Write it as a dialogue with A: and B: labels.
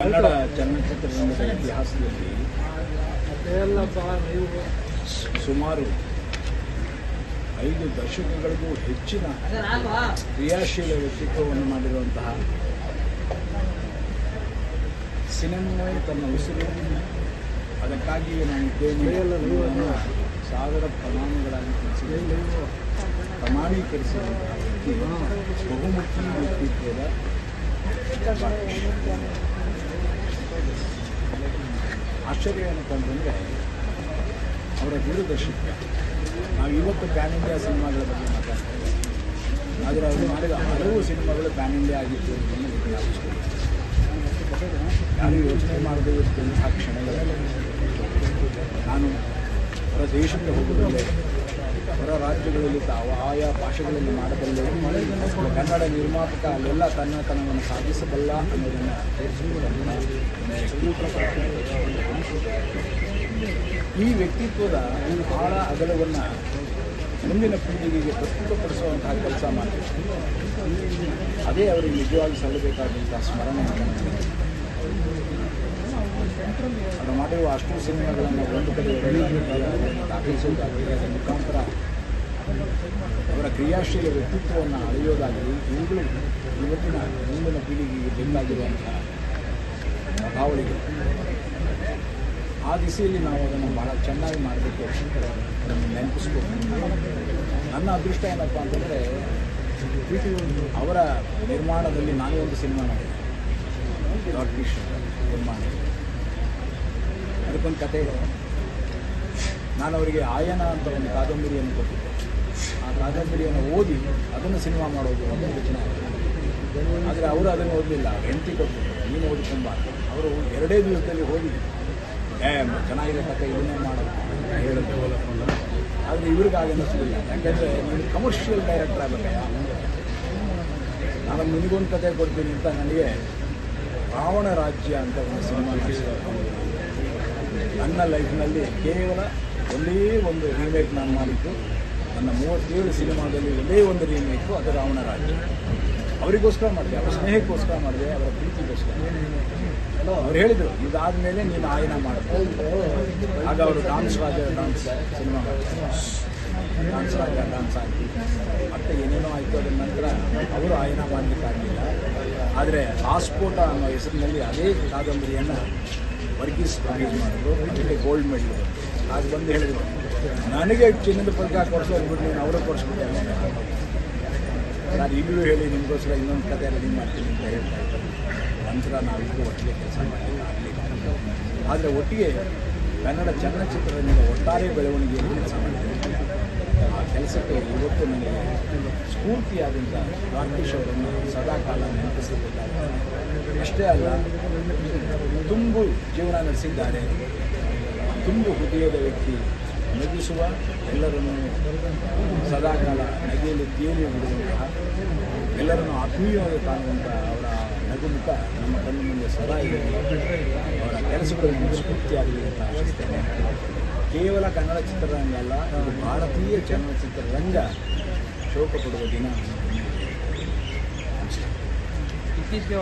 A: ಕನ್ನಡ ಚಲನಚಿತ್ರರಂಗದ ಇತಿಹಾಸದಲ್ಲಿ ಸುಮಾರು ಐದು ದಶಕಗಳಿಗೂ ಹೆಚ್ಚಿನ ಕ್ರಿಯಾಶೀಲ ವ್ಯಕ್ತಿತ್ವವನ್ನು ಮಾಡಿರುವಂತಹ ಸಿನಿಮಾ ತನ್ನ ಉಸಿರು ಅದಕ್ಕಾಗಿಯೇ ನಾನು ಅನ್ನೋದನ್ನು ಸಾವಿರ ಪ್ರಮಾಣಗಳಾಗಿ ತಿಳಿಸಿದ್ದೇನೆ ಪ್ರಮಾಣೀಕರಿಸಿದಂತಹ ವ್ಯಕ್ತಿ ಬಹುಮುಖಿ ವ್ಯಕ್ತಿತ್ವದ ಆಶ್ಚರ್ಯ ಏನಪ್ಪ ಅಂತಂದರೆ, ಅವರ ದೂರದರ್ಶಕ ನಾವು ಇವತ್ತು ಪ್ಯಾನ್ ಇಂಡಿಯಾ ಸಿನಿಮಾಗಳ ಬಗ್ಗೆ ಮಾತಾಡ್ತೀವಿ. ಆದರೆ ಅವರು ಮಾಡಿದ ಹಲವು ಸಿನಿಮಾಗಳು ಪ್ಯಾನ್ ಇಂಡಿಯಾ ಆಗಿತ್ತು ಅನ್ನೋದನ್ನು ಜ್ಞಾಪಿಸ್ಕೊಳ್ಳಿ ಯಾರು ಯೋಚನೆ ಮಾಡದೇ ಆ ಕ್ಷಣಗಳಲ್ಲಿ ನಾನು ಅವರ ದೇಶಕ್ಕೆ ಹೋಗಬಲ್ಲೆ ಹೊರ ರಾಜ್ಯಗಳಲ್ಲಿ ತಾವು ಆಯಾ ಭಾಷೆಗಳಲ್ಲಿ ಮಾಡಬಲ್ಲ. ಕನ್ನಡ ನಿರ್ಮಾಪಕ ಅಲ್ಲೆಲ್ಲ ತನ್ನತನವನ್ನು ಸಾಧಿಸಬಲ್ಲ ಅನ್ನೋದನ್ನು ಈ ವ್ಯಕ್ತಿತ್ವದ ಬಹಳ ಅಗಲವನ್ನು ಮುಂದಿನ ಪೀಳಿಗೆಗೆ ಪ್ರಸ್ತುತಪಡಿಸುವಂತಹ ಕೆಲಸ ಮಾಡಬೇಕು ಅದೇ ಅವರಿಗೆ ನಿಜವಾಗಿ ಸಲ್ಲಬೇಕಾದಂತಹ ಸ್ಮರಣೆ ಅದು ಮಾಡಿರುವ ಅಷ್ಟು ಸಿನಿಮಾಗಳನ್ನು ಒಂದು ಕಡೆ ದಾಖಲಿಸುವುದಾಗಿದೆ ಅದರ ಮುಖಾಂತರ ಅವರ ಕ್ರಿಯಾಶೀಲ ವ್ಯಕ್ತಿತ್ವವನ್ನು ಅಳೆಯೋದಾಗಲಿ ಇವುಗಳು ಇವತ್ತಿನ ಮುಂದಿನ ಪೀಳಿಗೆಗೆ ಬೇಕಾಗಿರುವಂತಹ ಭಾವಳಿಗಳು ಆ ದಿಸೆಯಲ್ಲಿ ನಾವು ಅದನ್ನು ಬಹಳ ಚೆನ್ನಾಗಿ ಮಾಡಬೇಕು ಅದನ್ನು ನೆನಪಿಸ್ಬೇಕು ನನ್ನ ಅದೃಷ್ಟ ಏನಪ್ಪ ಅಂತಂದರೆ ಅವರ ನಿರ್ಮಾಣದಲ್ಲಿ ನಾನೇ ಒಂದು ಸಿನಿಮಾ ಮಾಡಿದೆ. ಡಾಟ್ ನಿರ್ಮಾಣ ಅದಕ್ಕೊಂದು ಕತೆ ಇದೆ. ನಾನು ಅವರಿಗೆ ಆಯನ ಅಂತ ಒಂದು ಕಾದಂಬರಿಯನ್ನು ಕೊಟ್ಟಿದ್ದೆ. ಆ ಕಾದಂಬರಿಯನ್ನು ಓದಿ ಅದನ್ನು ಸಿನಿಮಾ ಮಾಡೋದು ಅಂತ ಯೋಚನೆ ಆದರೆ ಅವರು ಅದನ್ನು ಓದಲಿಲ್ಲ. ಹೆಂಡತಿ ಕೊಟ್ಟರು. ನೀನು ಓದಿಕೊಂಬ ತುಂಬ ಅವರು ಎರಡೇ ದಿವಸದಲ್ಲಿ ಓದಿ ಏ ಚೆನ್ನಾಗಿದೆ ಕತೆ ಇದನ್ನೇ ಮಾಡೋದು ಅಂತ ಹೇಳಿದ್ರು ಆದರೆ ಇವ್ರಿಗೆ ಹಾಗೆ ಅನ್ನಿಸ್ಲಿಲ್ಲ. ಯಾಕೆಂದರೆ ನೀನು ಕಮರ್ಷಿಯಲ್ ಡೈರೆಕ್ಟರ್ ಆಗಬೇಕಯ್ಯ. ನಾನು ನಿನಗೊಂದು ಕತೆ ಕೊಡ್ತೀನಿ ಅಂತ ನನಗೆ ರಾವಣ ರಾಜ್ಯ ಅಂತ ಒಂದು ಸಿನಿಮಾ ನನ್ನ ಲೈಫ್ನಲ್ಲಿ ಕೇವಲ ಒಂದೇ ಒಂದು ರೀಮೇಕ್ ನಾನು ಮಾಡಿದ್ದು. ನನ್ನ ಮೂವತ್ತೇಳು ಸಿನಿಮಾದಲ್ಲಿ ಒಂದೇ ಒಂದು ರೀಮೇಕು ಅದು ರಾವಣ ರಾಜ ಅವರಿಗೋಸ್ಕರ ಮಾಡಿದೆ, ಅವರ ಸ್ನೇಹಕ್ಕೋಸ್ಕರ ಮಾಡಿದೆ, ಅವರ ಪ್ರೀತಿಗೋಸ್ಕರ. ಅವ್ರು ಹೇಳಿದರು ಇದಾದ ಮೇಲೆ ನೀನು ಆಯನ ಮಾಡಬೇಕು ಆಗ ಅವರು dance Raja dance cinema dance Raja dance ಆಯಿತು ಮತ್ತೆ ಏನೇನೋ ಆಯಿತು ಅದರ ನಂತರ ಅವರು ಆಯನ ಮಾಡಲಿಕ್ಕಾಗಲಿಲ್ಲ ಆದರೆ ಆಸ್ಫೋಟ ಅನ್ನೋ ಹೆಸರಿನಲ್ಲಿ ಅದೇ ಕಾದಂಬರಿಯನ್ನು ವರ್ಗೀಸ್ ಪ್ರಾಣಿ ಮಾಡಿದ್ರು. ಅದಕ್ಕೆ ಗೋಲ್ಡ್ ಮೆಡಲ್ ಆಗ ಬಂದು ಹೇಳಿದರು ನನಗೆ ಚಿನ್ನದ ಪದಕ ಕೊಡಿಸೋ ಅಂದ್ಬಿಟ್ಟು ನೀನು ಅವರೇ ಕೊಡಿಸ್ಬಿಟ್ಟೆ ನಾನು ಈಗಲೂ ಹೇಳಿ ನಿಮಗೋಸ್ಕರ ಇನ್ನೊಂದು ಕತೆ ರೆಡಿ ಮಾಡ್ತೀನಿ ಅಂತ ಹೇಳ್ತಾ ಇದ್ದಾರೆ ನಂತರ ನಾವಿಬ್ಬರು ಒಟ್ಟಿಗೆ ಕೆಲಸ ಮಾಡ್ತೀನಿ ಆಗಲಿಲ್ಲ ಆದರೆ ಒಟ್ಟಿಗೆ ಕನ್ನಡ ಚಲನಚಿತ್ರರಂಗದ ಒಟ್ಟಾರೆ ಬೆಳವಣಿಗೆಯಲ್ಲಿ ಕೆಲಸ ಮಾಡಿದ್ದೀನಿ ಆ ಕೆಲಸಕ್ಕೆ ಇವತ್ತು ನನಗೆ ಸ್ಫೂರ್ತಿಯಾದಂಥ ರಾಕೇಶ್ ಅವರನ್ನು ಸದಾಕಾಲ ನೆನಪಿಸಬೇಕಾಗ್ತದೆ ಅಷ್ಟೇ ಅಲ್ಲ, ತುಂಬು ಜೀವನ ನಡೆಸಿದ್ದಾರೆ. ತುಂಬು ಹೃದಯದ ವ್ಯಕ್ತಿ ನಗಿಸುವ ಎಲ್ಲರನ್ನು ಸದಾಕಾಲ ನಗೆಯಲ್ಲಿ ತೇಲಿ ಬಿಡುವಂತಹ ಎಲ್ಲರನ್ನು ಆತ್ಮೀಯವಾಗಿ ಕಾಣುವಂಥ ಅವರ ನಗುಮುಖ ನಮ್ಮ ಕಣ್ಣು ಮುಂದೆ ಸದಾ ಇದೆ. ಅವರ ಕೆಲಸಗಳನ್ನು ಸ್ಫೂರ್ತಿಯಾಗಲಿ ಅಂತ ಆಶಿಸ್ತೇನೆ. ಕೇವಲ ಕನ್ನಡ ಚಿತ್ರರಂಗ ಅಲ್ಲ ಭಾರತೀಯ ಚಲನಚಿತ್ರರಂಗ ಶೋಕ ಪಡುವ ದಿನ
B: ಇತ್ತೀಚೆಗೆ